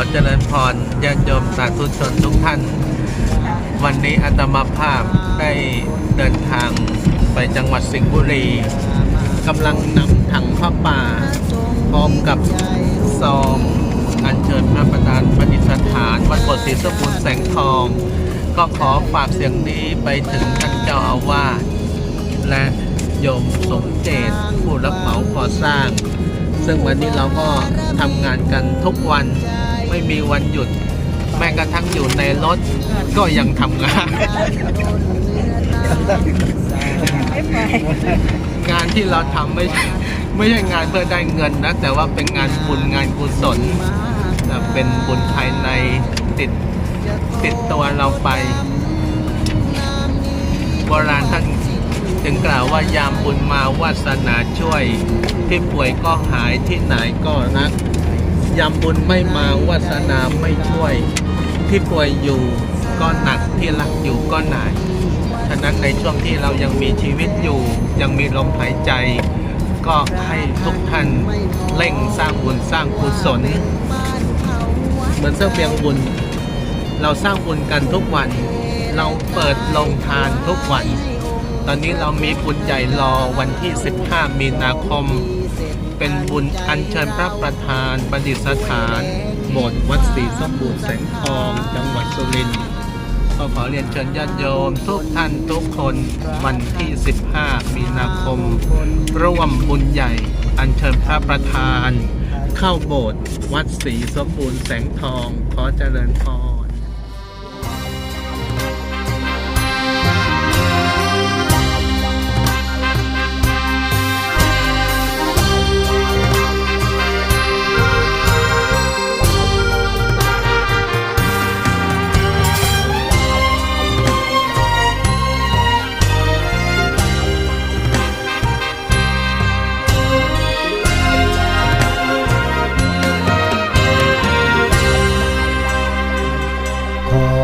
อเจริญพรญาติโยมสาธุชนทุกท่าน วันนี้อาตมาภาพได้เดินทางไปจังหวัดสิงห์บุรีกำลังนำถังผ้าป่า พร้อมกับซองอัญเชิญพระประธานประดิษฐาน วัดโบสถ์ศรีสมบูรณ์แสงทอง ก็ขอฝากเสียงนี้ไปถึงท่านเจ้าอาวาสและโยมสมเจตผู้รับเหมาก่อสร้าง ซึ่งวันนี้เราก็ทำงานกันทุกวัน ไม่มีวันหยุด แม้กระทั่งอยู่ในรถก็ยังทำงาน งานที่เราทำไม่ไม่ใช่งานเพื่อได้เงินนะ แต่ว่าเป็นงานบุญงานกุศลเป็นบุญภายในติดติดตัวเราไปโบราณท่านจึงกล่าวว่ายามบุญมาวาสนาช่วย ที่ป่วยก็หายที่ไหนก็รัก ยามบุญไม่มาวาสนาไม่ช่วย ที่ป่วยอยู่ก็หนักที่รักอยู่ก็หนายฉะนั้นในช่วงที่เรายังมีชีวิตอยู่ ยังมีลมหายใจ ก็ให้ทุกท่านเร่งสร้างบุญสร้างกุศลเหมือนเสื้อเพียงบุญ เราสร้างบุญกันทุกวัน เราเปิดโรงทานทุกวัน ตอนนี้เรามีบุญใหญ่รอวันที่ 15 มีนาคม เป็นบุญอัญเชิญพระประธานประดิษฐานโบสถ์วัดศรีสมบูรณ์แสงทองจังหวัดสุรินทร์ก็ขอเรียนเชิญญาติโยมทุกท่านทุกคนวันที่ 15 มีนาคม ร่วมบุญใหญ่ อัญเชิญพระประธาน เข้าโบสถ์วัดศรีสมบูรณ์แสงทอง ขอเจริญพร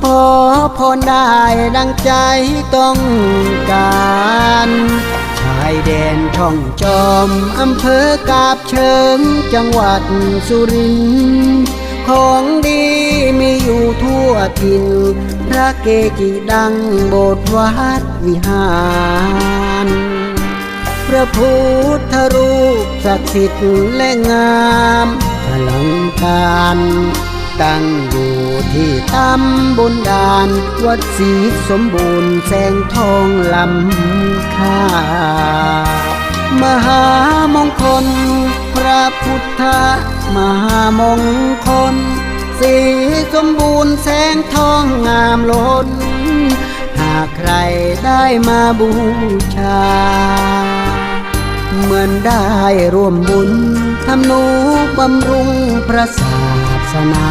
ขอพรได้ดังใจต้องการชายแดนท่องจอมอำเภอกาบเชิงจังหวัดสุรินทร์ของดีมีอยู่ทั่วถิ่นพระเกจิดังโบสถ์วัดวิหาร พระพุทธรูปศักดิ์สิทธิ์และงามอลังการตั้งอยู่ ที่ตำบลดาน วัดศรีสมบูรณ์แสงทองลำค่ามหามงคล พระพุทธมหามงคล สีสมบูรณ์แสงทองงามล้น หากใครได้มาบูชา เหมือนได้ร่วมบุญทำนุบำรุงพระศาสนา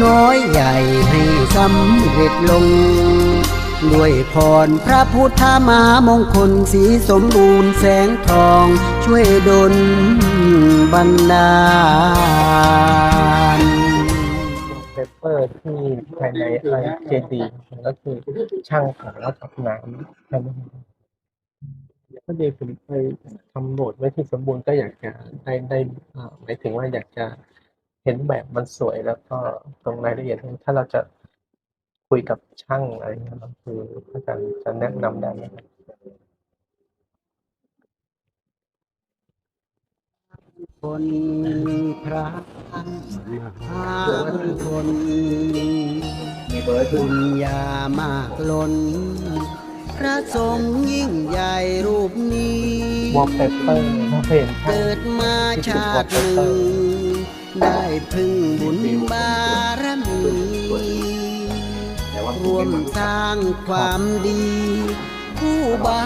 น้อยใหญ่ให้สำเร็จลง ด้วยพรพระพุทธมามงคลสีสมบูรณ์แสงทองช่วยดลบันดาลเปเปอร์ที่ภายในไอเจดีก็คือช่างของระดับน้ำครับพอดีผมไปทำโบสถ์ไว้ที่สมบูรณ์ก็อยากจะได้ได้หมายถึงว่าอยากจะ เห็นแบบมันสวยแล้วก็ตรงรายละเอียดถ้าเราจะคุยกับช่างอะไรเงี้ยก็คืออาจารย์จะแนะนำได้ไหมครับคนพระหาคนมีเบอร์บุญญามากล้น พระสงฆ์ยิ่งใหญ่รูปนี้วอลเปเปอร์เราเห็นภาพเกิดมาชาติหนึ่ง ได้พึ่งบุญบารมีรวมสร้างความดี ผู้บา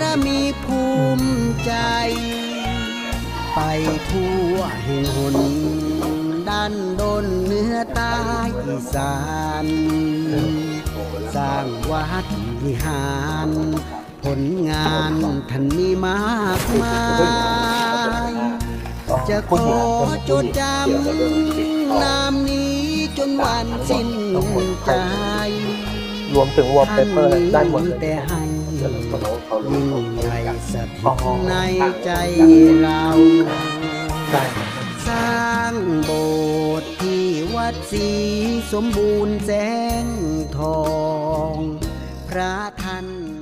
รมีภูมิใจ ไปทั่วแห่งหนด้านดนเนื้อใต้อีสาน สร้างวัดวิหาร ผลงานท่านมีมากมาย จะขอจดจำนามนี้จนวันสิ้นใจรวมถึงวอลเปท่านเปอร์ได้หมดมีเลยแต่ให้ยิ่งใหญ่สถิตในใจเราใช่สร้างโบสถ์ที่วัดศรีสมบูรณ์แสงทอง พระท่านไม่มอง